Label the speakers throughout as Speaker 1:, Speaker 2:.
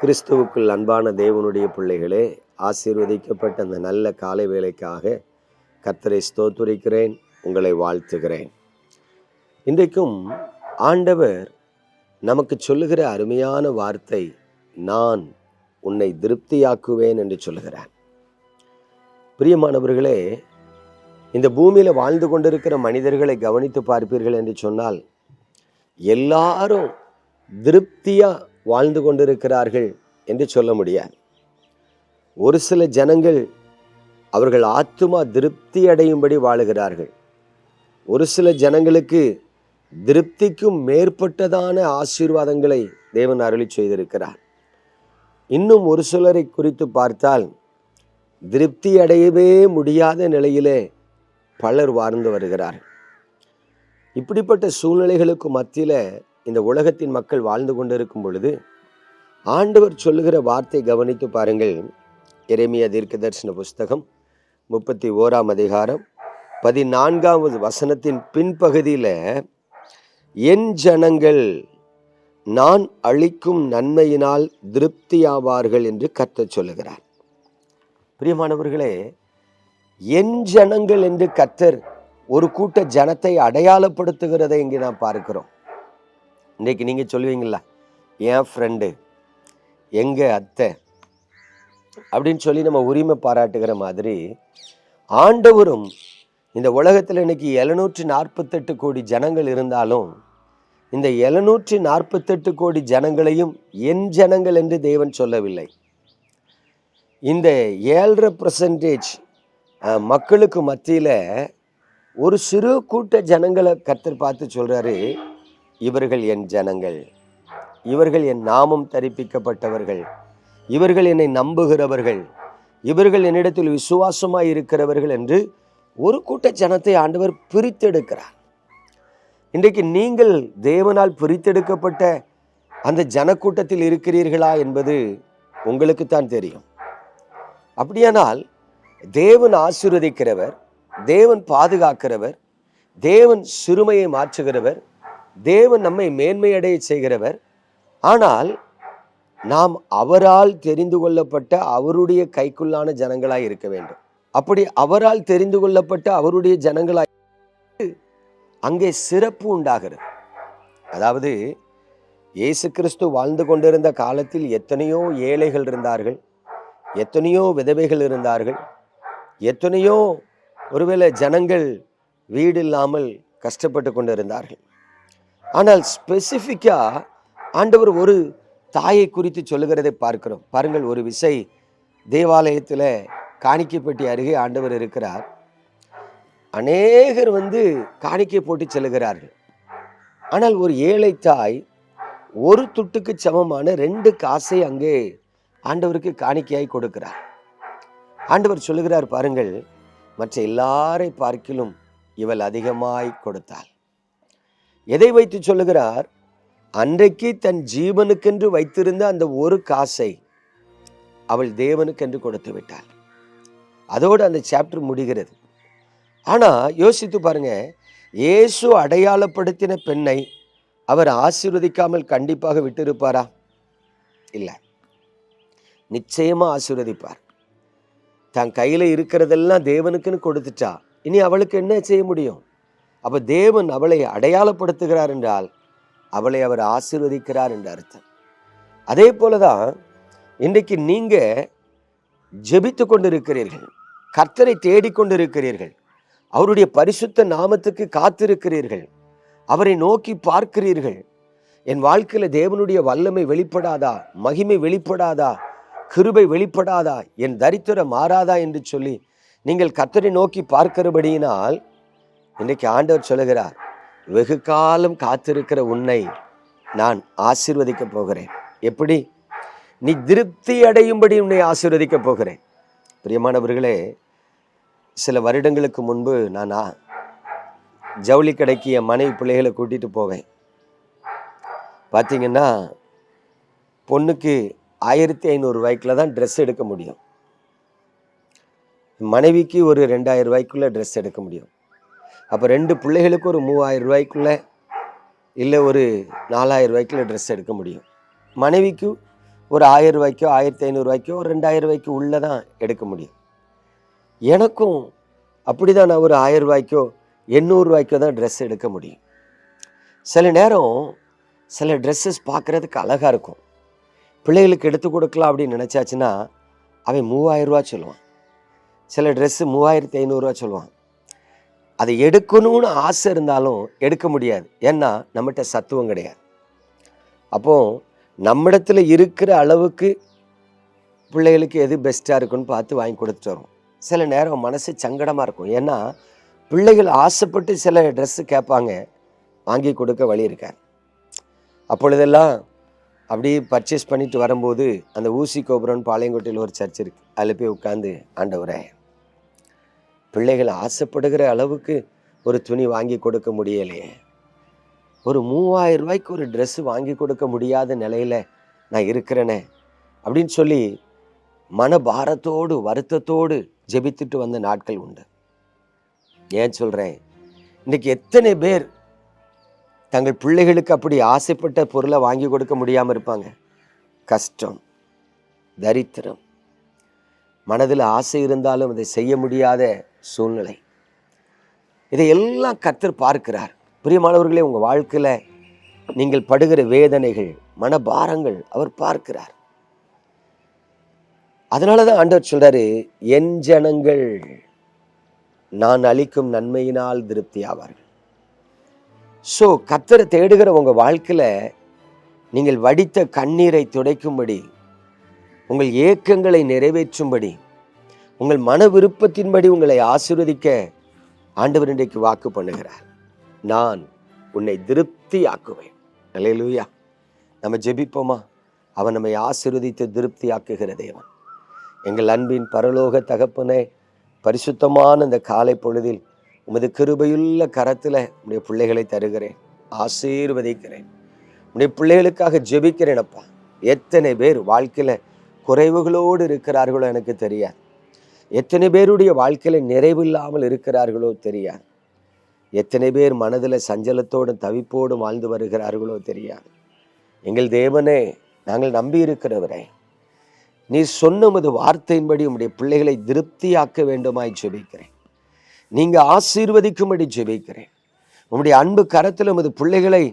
Speaker 1: கிறிஸ்துவுக்குள் அன்பான தேவனுடைய பிள்ளைகளே ஆசீர்வதிக்கப்பட்ட அந்த நல்ல காலை வேலைக்காக கத்தரை ஸ்தோத்துரிக்கிறேன் உங்களை வாழ்த்துகிறேன் இன்றைக்கும் ஆண்டவர் நமக்கு சொல்லுகிற அருமையான வார்த்தை நான் உன்னை திருப்தியாக்குவேன் என்று சொல்லுகிறார் பிரியமானவர்களே இந்த பூமியில் வாழ்ந்து கொண்டிருக்கிற மனிதர்களை கவனித்து பார்ப்பீர்கள் என்று சொன்னால் எல்லாரும் திருப்தியாக வாழ்ந்து கொண்டிருக்கிறார்கள் என்று சொல்ல முடியாது ஒரு சில ஜனங்கள் அவர்கள் ஆத்துமா திருப்தி அடையும்படி வாழுகிறார்கள் ஒரு சில ஜனங்களுக்கு திருப்திக்கும் மேற்பட்டதான ஆசீர்வாதங்களை தேவன் அருளி செய்திருக்கிறார் இன்னும் ஒரு சிலரை குறித்து பார்த்தால் திருப்தி அடையவே முடியாத நிலையிலே பலர் வாழ்ந்து வருகிறார் இப்படிப்பட்ட சூழ்நிலைகளுக்கு மத்தியில் இந்த உலகத்தின் மக்கள் வாழ்ந்து கொண்டிருக்கும் பொழுது ஆண்டவர் சொல்லுகிற வார்த்தை கவனித்து பாருங்கள் இறைமைய தீர்க்க தரிசன புஸ்தகம் முப்பத்தி ஓராம் அதிகாரம் பதினான்காவது வசனத்தின் பின்பகுதியில் என் ஜனங்கள் நான் அளிக்கும் நன்மையினால் திருப்தியாவார்கள் என்று கத்த சொல்லுகிறார் பிரியமானவர்களே என் ஜனங்கள் என்று கத்தர் ஒரு கூட்ட ஜனத்தை அடையாளப்படுத்துகிறதை இங்கே நாம் பார்க்கிறோம் இன்றைக்கு நீங்கள் சொல்லுவீங்களா என் ஃப்ரெண்டு எங்கள் அத்தை அப்படின்னு சொல்லி நம்ம உரிமை பாராட்டுகிற மாதிரி ஆண்டவரும் இந்த உலகத்தில் இன்னைக்கு எழுநூற்றி நாற்பத்தெட்டு கோடி ஜனங்கள் இருந்தாலும் இந்த எழுநூற்றி நாற்பத்தெட்டு கோடி ஜனங்களையும் என் ஜனங்கள் என்று தேவன் சொல்லவில்லை இந்த ஏழரை பர்சன்டேஜ் மக்களுக்கு மத்தியில் ஒரு சிறு கூட்ட ஜனங்களை கத்தர் பார்த்து சொல்கிறாரு இவர்கள் என் ஜனங்கள் இவர்கள் என் நாமம் தரிப்பிக்கப்பட்டவர்கள் இவர்கள் என்னை நம்புகிறவர்கள் இவர்கள் என்னிடத்தில் விசுவாசமாக இருக்கிறவர்கள் என்று ஒரு கூட்ட ஜனத்தை ஆண்டவர் பிரித்தெடுக்கிறார் இன்றைக்கு நீங்கள் தேவனால் பிரித்தெடுக்கப்பட்ட அந்த ஜனக்கூட்டத்தில் இருக்கிறீர்களா என்பது உங்களுக்கு தான் தெரியும் அப்படியானால் தேவன் ஆசிர்வதிக்கிறவர் தேவன் பாதுகாக்கிறவர் தேவன் சிறுமையை மாற்றுகிறவர் தேவன் நம்மை மேன்மையடைய செய்கிறவர் ஆனால் நாம் அவரால் தெரிந்து கொள்ளப்பட்ட அவருடைய கைக்குள்ளான ஜனங்களாய் இருக்க வேண்டும் அப்படி அவரால் தெரிந்து கொள்ளப்பட்ட அவருடைய ஜனங்களாய் அங்கே சிறப்பு உண்டாகிறது அதாவது இயேசு கிறிஸ்து வாழ்ந்து கொண்டிருந்த காலத்தில் எத்தனையோ ஏழைகள் இருந்தார்கள் எத்தனையோ விதவைகள் இருந்தார்கள் எத்தனையோ ஒருவேளை ஜனங்கள் வீடு இல்லாமல் கஷ்டப்பட்டு கொண்டிருந்தார்கள் ஆனால் ஸ்பெசிஃபிக்காக ஆண்டவர் ஒரு தாயை குறித்து சொல்லுகிறதை பார்க்கிறோம் பாருங்கள் ஒரு விசை தேவாலயத்தில் காணிக்கைப்பட்டி அருகே ஆண்டவர் இருக்கிறார் அநேகர் வந்து காணிக்கை போட்டு செல்கிறார்கள் ஆனால் ஒரு ஏழை தாய் ஒரு துட்டுக்கு சமமான ரெண்டு காசை அங்கே ஆண்டவருக்கு காணிக்கையாய் கொடுக்கிறார் ஆண்டவர் சொல்லுகிறார் பாருங்கள் மற்ற எல்லாரை பார்க்கிலும் இவள் அதிகமாய் கொடுத்தாள் எதை வைத்து சொல்லுகிறார் அன்றைக்கு தன் ஜீவனுக்கென்று வைத்திருந்த அந்த ஒரு காசை அவள் தேவனுக்கென்று கொடுத்து விட்டாள் அதோடு அந்த சாப்டர் முடிகிறது ஆனால் யோசித்து பாருங்க இயேசு அடையாளப்படுத்தின பெண்ணை அவர் ஆசீர்வதிக்காமல் கண்டிப்பாக விட்டிருப்பாரா இல்லை நிச்சயமாக ஆசீர்வதிப்பார் தன் கையில் இருக்கிறதெல்லாம் தேவனுக்குன்னு கொடுத்துட்டா இனி அவளுக்கு என்ன செய்ய முடியும் அப்போ தேவன் அவளை அடையாளப்படுத்துகிறார் என்றால் அவளை அவர் ஆசீர்வதிக்கிறார் என்ற அர்த்தம் அதே போல தான் இன்றைக்கு நீங்கள் ஜெபித்து கொண்டிருக்கிறீர்கள் கர்த்தரை தேடிக்கொண்டிருக்கிறீர்கள் அவருடைய பரிசுத்த நாமத்துக்கு காத்திருக்கிறீர்கள் அவரை நோக்கி பார்க்கிறீர்கள் என் வாழ்க்கையில் தேவனுடைய வல்லமை வெளிப்படாதா மகிமை வெளிப்படாதா கிருபை வெளிப்படாதா என் தரித்திரம் மாறாதா என்று சொல்லி நீங்கள் கத்தரை நோக்கி பார்க்கிறபடியினால் இன்றைக்கு ஆண்டவர் சொல்லுகிறார் வெகு காலம் காத்திருக்கிற உன்னை நான் ஆசீர்வதிக்க போகிறேன் எப்படி நீ திருப்தி அடையும்படி உன்னை ஆசீர்வதிக்க போகிறேன் பிரியமானவர்களே சில வருடங்களுக்கு முன்பு நான் ஜவுளி கடைக்கு என் மனைவி பிள்ளைகளை கூட்டிகிட்டு போவேன் பார்த்தீங்கன்னா பொண்ணுக்கு ஆயிரத்தி ஐநூறுரூவாய்க்குள்ள தான் ட்ரெஸ் எடுக்க முடியும் மனைவிக்கு ஒரு ரெண்டாயிரம் ரூபாய்க்குள்ளே ட்ரெஸ் எடுக்க முடியும் அப்போ ரெண்டு பிள்ளைகளுக்கு ஒரு மூவாயிரம் ரூபாய்க்குள்ளே இல்லை ஒரு நாலாயிரம் ரூபாய்க்குள்ள ட்ரெஸ் எடுக்க முடியும் மனைவிக்கு ஒரு ஆயிரம் ரூபாய்க்கோ ஆயிரத்தி ஐநூறுரூவாய்க்கோ ஒரு ரெண்டாயிரம் ரூபாய்க்கு உள்ளே தான் எடுக்க முடியும் எனக்கும் அப்படி தான் நான் ஒரு ஆயிரம் ரூபாய்க்கோ எண்ணூறுரூவாய்க்கோ தான் ட்ரெஸ் எடுக்க முடியும் சில நேரம் சில ட்ரெஸ்ஸஸ் பார்க்குறதுக்கு அழகாக இருக்கும் பிள்ளைகளுக்கு எடுத்து கொடுக்கலாம் அப்படின்னு நினச்சாச்சுன்னா அவன் மூவாயிரம் ரூபா சொல்லுவான் சில ட்ரெஸ்ஸு மூவாயிரத்தி ஐநூறுரூவா சொல்லுவான் அதை எடுக்கணும்னு ஆசை இருந்தாலும் எடுக்க முடியாது ஏன்னா நம்மகிட்ட சத்துவம் கிடையாது அப்போது நம்மிடத்தில் இருக்கிற அளவுக்கு பிள்ளைகளுக்கு எது பெஸ்ட்டாக இருக்குன்னு பார்த்து வாங்கி கொடுத்துட்டு வரும் சில நேரம் மனசு சங்கடமாக இருக்கும் ஏன்னா பிள்ளைகள் ஆசைப்பட்டு சில ட்ரெஸ்ஸு கேட்பாங்க வாங்கி கொடுக்க வழி இருக்கார் அப்பொழுதெல்லாம் அப்படியே பர்ச்சேஸ் பண்ணிட்டு வரும்போது அந்த ஊசி கோபுரம்னு பாளையங்கோட்டையில் ஒரு சர்ச் இருக்குது அதில் போய் உட்காந்து ஆண்டவரே பிள்ளைகள் ஆசைப்படுகிற அளவுக்கு ஒரு துணி வாங்கி கொடுக்க முடியலையே ஒரு மூவாயிரம் ரூபாய்க்கு ஒரு ட்ரெஸ்ஸு வாங்கி கொடுக்க முடியாத நிலையில் நான் இருக்கிறேனே அப்படின்னு சொல்லி மனபாரத்தோடு வருத்தத்தோடு ஜெபித்துட்டு வந்த நாட்கள் உண்டு ஏன் சொல்கிறேன் இன்றைக்கி எத்தனை பேர் தங்கள் பிள்ளைகளுக்கு அப்படி ஆசைப்பட்ட பொருளை வாங்கி கொடுக்க முடியாமல் இருப்பாங்க கஷ்டம் தரித்திரம் மனதில் ஆசை இருந்தாலும் அதை செய்ய முடியாத சூழ்நிலை இதையெல்லாம் கத்தர் பார்க்கிறார் பிரியமானவர்களே உங்கள் வாழ்க்கையில் நீங்கள் படுகிற வேதனைகள் மனபாரங்கள் அவர் பார்க்கிறார் அதனால தான் ஆண்டவர் சொல்கிறாரு என் ஜனங்கள் நான் அளிக்கும் நன்மையினால் திருப்தி ஆவார்கள் ஸோ கத்தரை தேடுகிற உங்கள் வாழ்க்கையில் நீங்கள் வடித்த கண்ணீரை துடைக்கும்படி உங்கள் ஏக்கங்களை நிறைவேற்றும்படி உங்கள் மன விருப்பத்தின்படி உங்களை ஆசிர்வதிக்க ஆண்டவர் இன்றைக்கு வாக்கு பண்ணுகிறார் நான் உன்னை திருப்தி ஆக்குவேன் அலையலூயா நம்ம ஜெபிப்போமா அவன் நம்மை ஆசிர்வதித்து திருப்தி ஆக்குகிற தேவன் எங்கள் அன்பின் பரலோக தகப்பனே பரிசுத்தமான இந்த காலை பொழுதில் உமது கிருபையுள்ள கரத்தில் உடைய பிள்ளைகளை தருகிறேன் ஆசீர்வதிக்கிறேன் உடைய பிள்ளைகளுக்காக ஜெபிக்கிறேன் அப்பா எத்தனை பேர் வாழ்க்கையில் குறைவுகளோடு இருக்கிறார்களோ எனக்கு தெரியாது எத்தனை பேருடைய வாழ்க்கையில் நிறைவில்லாமல் இருக்கிறார்களோ தெரியாது எத்தனை பேர் மனதில் சஞ்சலத்தோடும் தவிப்போடும் வாழ்ந்து வருகிறார்களோ தெரியாது எங்கள் தேவனே நாங்கள் நம்பி இருக்கிறவரே நீ சொன்ன உமது வார்த்தையின்படி உம்முடைய பிள்ளைகளை திருப்தியாக்க வேண்டுமாய் ஜெபிக்கிறேன் நீங்கள் ஆசீர்வதிக்கும்படி ஜெபிக்கிறேன் உம்முடைய அன்பு கரத்தில் உமது பிள்ளைகளை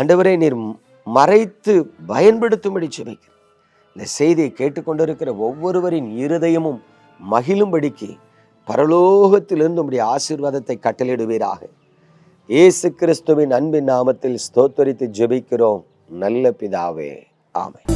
Speaker 1: அண்டவரை நீர் மறைத்து பயன்படுத்தும்படி ஜெபிக்கிறேன் இந்த செய்தியை கேட்டுக்கொண்டிருக்கிற ஒவ்வொருவரின் இருதயமும் மகிழும்படிக்கு பரலோகத்திலிருந்து உம்முடைய ஆசீர்வாதத்தை கட்டளிடுவீராக இயேசு கிறிஸ்துவின் அன்பின் நாமத்தில் ஸ்தோத்தரித்து ஜெபிக்கிறோம் நல்ல பிதாவே ஆமை